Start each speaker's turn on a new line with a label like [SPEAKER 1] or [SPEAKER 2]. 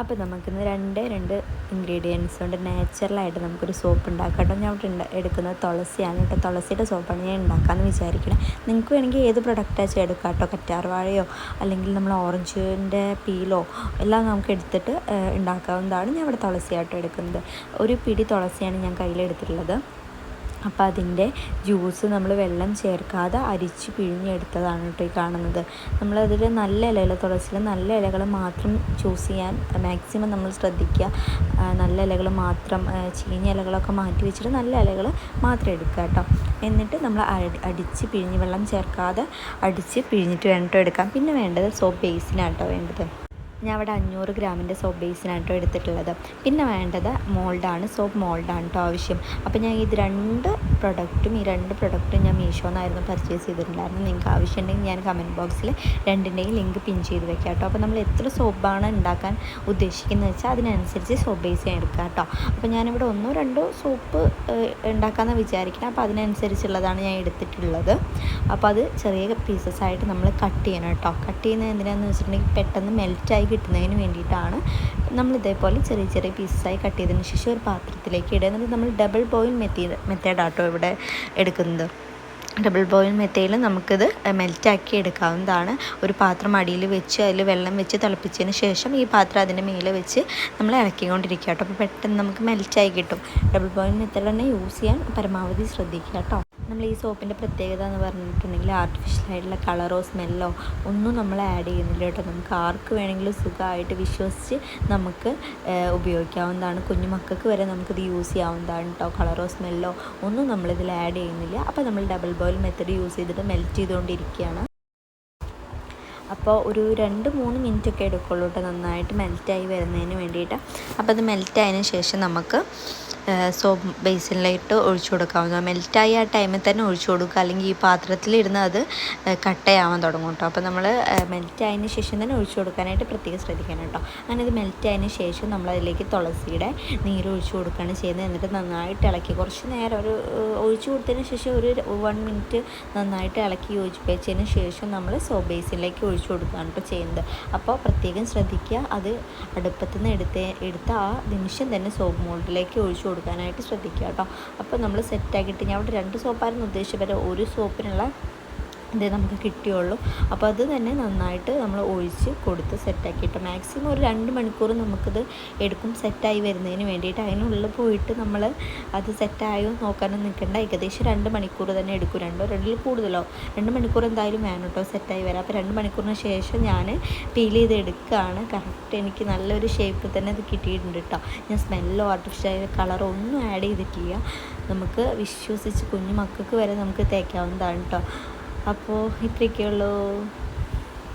[SPEAKER 1] അപ്പോൾ നമുക്കിന്ന് രണ്ട് രണ്ട് ഇൻഗ്രീഡിയൻസ് കൊണ്ട് നാച്ചുറലായിട്ട് നമുക്കൊരു സോപ്പ് ഉണ്ടാക്കാം കേട്ടോ. ഞാൻ ഇവിടെ എടുക്കുന്നത് തുളസിയാണ് കേട്ടോ. തുളസിയുടെ സോപ്പാണ് ഞാൻ ഉണ്ടാക്കാമെന്ന് വിചാരിക്കണേ. നിങ്ങൾക്ക് വേണമെങ്കിൽ ഏത് പ്രൊഡക്റ്റാ എടുക്കാം കേട്ടോ. കറ്റാർവാഴയോ അല്ലെങ്കിൽ നമ്മൾ ഓറഞ്ചിന്റെ പീലോ എല്ലാം നമുക്ക് എടുത്തിട്ട് ഉണ്ടാക്കാവുന്നതാണ് ഞാൻ ഇവിടെ തുളസിയായിട്ട് എടുക്കുന്നത്. ഒരു പിടി തുളസിയാണ് ഞാൻ കയ്യിലെടുത്തിട്ടുള്ളത്. അപ്പോൾ അതിന്റെ ജ്യൂസ് നമ്മൾ വെള്ളം ചേർക്കാതെ അരിച്ച് പിഴിഞ്ഞെടുത്തതാണ് കേട്ടോ ഈ കാണുന്നത്. നമ്മളതിൽ നല്ല ഇലകൾ തുളസിയിൽ നല്ല ഇലകൾ മാത്രം ചൂസ് ചെയ്യാൻ മാക്സിമം നമ്മൾ ശ്രദ്ധിക്കുക. നല്ല ഇലകൾ മാത്രം ചീഞ്ഞ ഇലകളൊക്കെ മാറ്റി വെച്ചിട്ട് നല്ല ഇലകൾ മാത്രം എടുക്കുക കേട്ടോ. എന്നിട്ട് നമ്മൾ അടി അടിച്ച് പിഴിഞ്ഞ് വെള്ളം ചേർക്കാതെ അടിച്ച് പിഴിഞ്ഞിട്ട് വേണം കേട്ടോ എടുക്കാം പിന്നെ വേണ്ടത് സോപ്പ് ബേസിനാണ് കേട്ടോ വേണ്ടത്. ഞാൻ അവിടെ അഞ്ഞൂറ് ഗ്രാമിന്റെ സോപ്പ് ബേസിനാണ് കേട്ടോ എടുത്തിട്ടുള്ളത്. പിന്നെ വേണ്ടത് മോൾഡാണ് സോപ്പ് മോൾഡാണ് കേട്ടോ ആവശ്യം. അപ്പോൾ ഞാൻ ഇത് രണ്ട് പ്രൊഡക്റ്റും ഈ രണ്ട് പ്രൊഡക്റ്റും ഞാൻ മീഷോന്നായിരുന്നു പർച്ചേസ് ചെയ്തിട്ടുണ്ടായിരുന്നു നിങ്ങൾക്ക് ആവശ്യമുണ്ടെങ്കിൽ ഞാൻ കമന്റ് ബോക്സിൽ രണ്ടിന്റെയും ലിങ്ക് പിൻ ചെയ്ത് വെക്കാം കേട്ടോ അപ്പോൾ നമ്മൾ എത്ര സോപ്പാണ് ഉണ്ടാക്കാൻ ഉദ്ദേശിക്കുന്നത് വെച്ചാൽ അതിനനുസരിച്ച് സോപ്പ് ബേസ് ഞാൻ എടുക്കുക കേട്ടോ അപ്പോൾ ഞാനിവിടെ ഒന്നോ രണ്ടോ സോപ്പ് ഉണ്ടാക്കാമെന്ന് വിചാരിക്കണം അപ്പോൾ അതിനനുസരിച്ചുള്ളതാണ് ഞാൻ എടുത്തിട്ടുള്ളത്. അപ്പോൾ അത് ചെറിയ പീസസ് ആയിട്ട് നമ്മൾ കട്ട് ചെയ്യണം കേട്ടോ കട്ട് ചെയ്യുന്നത് എന്തിനാണെന്ന് വെച്ചിട്ടുണ്ടെങ്കിൽ പെട്ടെന്ന് മെൽറ്റായി കിട്ടുന്നതിന് വേണ്ടിയിട്ടാണ് നമ്മൾ ഇതേപോലെ ചെറിയ ചെറിയ പീസസായി കട്ട് ചെയ്തതിന് ശേഷം ഒരു പാത്രത്തിലേക്ക് ഇടുക. എന്നിട്ട് നമ്മൾ ഡബിൾ ബോയിൽ മെത്തേഡ് മെത്തേഡാട്ടോ ഇവിടെ എടുക്കുന്നത്. ഡബിൾ ബോയിൽ മെത്തയിൽ നമുക്കിത് മെൽറ്റാക്കി എടുക്കാവുന്നതാണ്. ഒരു പാത്രം അടിയിൽ വെച്ച് അതിൽ വെള്ളം വെച്ച് തിളപ്പിച്ചതിന് ശേഷം ഈ പാത്രം അതിന്റെ മേലെ വെച്ച് നമ്മൾ ഇളക്കിക്കൊണ്ടിരിക്കുക കേട്ടോ. അപ്പോൾ പെട്ടെന്ന് നമുക്ക് മെൽറ്റായി കിട്ടും. ഡബിൾ ബോയിൽ മെത്തേഡ് തന്നെ യൂസ് ചെയ്യാൻ പരമാവധി ശ്രദ്ധിക്കുക കേട്ടോ. നമ്മൾ ഈ സോപ്പിന്റെ പ്രത്യേകത എന്ന് പറഞ്ഞിട്ടുണ്ടെങ്കിൽ ആർട്ടിഫിഷ്യൽ ആയിട്ടുള്ള കളറോ സ്മെല്ലോ ഒന്നും നമ്മൾ ആഡ് ചെയ്യുന്നില്ല കേട്ടോ. നമുക്ക് ആർക്ക് വേണമെങ്കിലും സുഖമായിട്ട് വിശ്വസിച്ച് നമുക്ക് ഉപയോഗിക്കാവുന്നതാണ്. കുഞ്ഞു മക്കൾക്ക് വരെ നമുക്കിത് യൂസ് ചെയ്യാവുന്നതാണ് കേട്ടോ കളറോ സ്മെല്ലോ ഒന്നും നമ്മളിതിൽ ആഡ് ചെയ്യുന്നില്ല. അപ്പോൾ നമ്മൾ ഡബിൾ ബോയിൽ മെത്തേഡ് യൂസ് ചെയ്തിട്ട് മെൽറ്റ് ചെയ്തുകൊണ്ടിരിക്കുകയാണ്. അപ്പോൾ ഒരു രണ്ട് മൂന്ന് മിനിറ്റ് ഒക്കെ എടുക്കുള്ളൂ കേട്ടോ നന്നായിട്ട് മെൽറ്റായി വരുന്നതിന് വേണ്ടിയിട്ട്. അപ്പോൾ അത് മെൽറ്റായതിന് ശേഷം നമുക്ക് സോപ്പ് ബേസിനിലേക്ക് ഒഴിച്ചു കൊടുക്കാവുന്ന മെൽറ്റായി ആ ടൈമിൽ തന്നെ ഒഴിച്ചു കൊടുക്കുക. അല്ലെങ്കിൽ ഈ പാത്രത്തിലിരുന്ന് അത് കട്ടയാവാൻ തുടങ്ങും കേട്ടോ. അപ്പോൾ നമ്മൾ മെൽറ്റായതിന് ശേഷം തന്നെ ഒഴിച്ചു കൊടുക്കാനായിട്ട് പ്രത്യേകം ശ്രദ്ധിക്കണം കേട്ടോ. അങ്ങനെ ഇത് മെൽറ്റായതിന് ശേഷം നമ്മൾ അതിലേക്ക് തുളസിയുടെ നീര് ഒഴിച്ചു കൊടുക്കുകയാണ് ചെയ്യുന്നത്. എന്നിട്ട് നന്നായിട്ട് ഇളക്കി കുറച്ച് നേരം ഒരു ഒഴിച്ചു കൊടുത്തതിന് ശേഷം ഒരു വൺ മിനിറ്റ് നന്നായിട്ട് ഇളക്കി യോജിപ്പിച്ചതിന് ശേഷം നമ്മൾ സോപ്പ് ബേസിനിലേക്ക് ഒഴിച്ചു കൊടുക്കുകയാണ് കേട്ടോ ചെയ്യുന്നത്. അപ്പോൾ പ്രത്യേകം ശ്രദ്ധിക്കുക. അത് അടുപ്പത്തു നിന്ന് എടുത്ത് എടുത്ത ആ നിമിഷം തന്നെ സോപ്പ് മോൾഡിലേക്ക് ഒഴിച്ചു കൊടുക്കാനായിട്ട് ശ്രദ്ധിക്കുക കേട്ടോ. അപ്പോൾ നമ്മൾ സെറ്റാക്കിയിട്ട് ഞാൻ അവിടെ രണ്ട് സോപ്പായിരുന്നു ഉദ്ദേശിച്ചത്. ഒരു സോപ്പിനുള്ള ഇതേ നമുക്ക് കിട്ടിയുള്ളൂ. അപ്പോൾ അത് തന്നെ നന്നായിട്ട് നമ്മൾ ഒഴിച്ച് കൊടുത്ത് സെറ്റാക്കിയിട്ട് മാക്സിമം ഒരു രണ്ട് മണിക്കൂർ നമുക്കിത് എടുക്കും. സെറ്റായി വരുന്നതിന് വേണ്ടിയിട്ട് അതിനുള്ളിൽ പോയിട്ട് നമ്മൾ അത് സെറ്റായോ നോക്കാനൊന്നും നിൽക്കേണ്ട. ഏകദേശം രണ്ട് മണിക്കൂർ തന്നെ എടുക്കും. രണ്ടോ രണ്ടിൽ കൂടുതലോ. രണ്ട് മണിക്കൂർ എന്തായാലും വേണം കേട്ടോ സെറ്റായി വരാം അപ്പോൾ രണ്ട് മണിക്കൂറിന് ശേഷം ഞാൻ പീൽ ചെയ്ത് എടുക്കുകയാണ്. കറക്റ്റ് എനിക്ക് നല്ലൊരു ഷേപ്പിൽ തന്നെ അത് കിട്ടിയിട്ടുണ്ട് കേട്ടോ. ഞാൻ സ്മെല്ലോ ആർട്ടിഫിഷ്യൽ കളറോ ഒന്നും ആഡ് ചെയ്തിട്ടില്ല. നമുക്ക് വിശ്വസിച്ച് കുഞ്ഞു മക്കൾക്ക് വരെ നമുക്ക് തേക്കാവുന്നതാണ് കേട്ടോ. അപ്പോൾ ഇത്രയൊക്കെയുള്ളൂ.